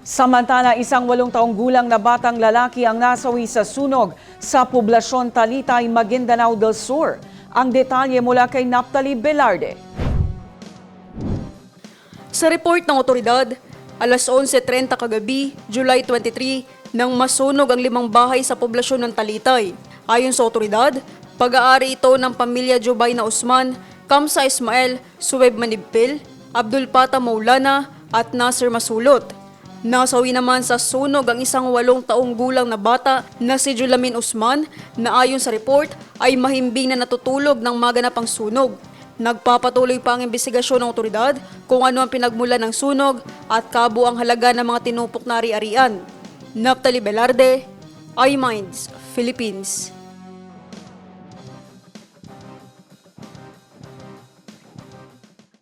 Samantala, isang walong taong gulang na batang lalaki ang nasawi sa sunog sa poblasyon Talitay, Maguindanao del Sur. Ang detalye mula kay Naptali Velarde. Sa report ng otoridad, alas 11.30 kagabi, July 23, nang masunog ang limang bahay sa poblasyon ng Talitay. Ayon sa otoridad, pag-aari ito ng pamilya Jubay na Usman, Kamsa Ismael, Suweb Manibpil, Abdul Pata Maulana at Nasir Masulot. Nasawi naman sa sunog ang isang walong taong gulang na bata na si Julamin Usman na ayon sa report ay mahimbing na natutulog ng maganapang sunog. Nagpapatuloy pa ang investigasyon ng otoridad kung ano ang pinagmula ng sunog at kabo ang halaga ng mga tinupok na ari-arian. Naptali Velarde, iMinds, Philippines.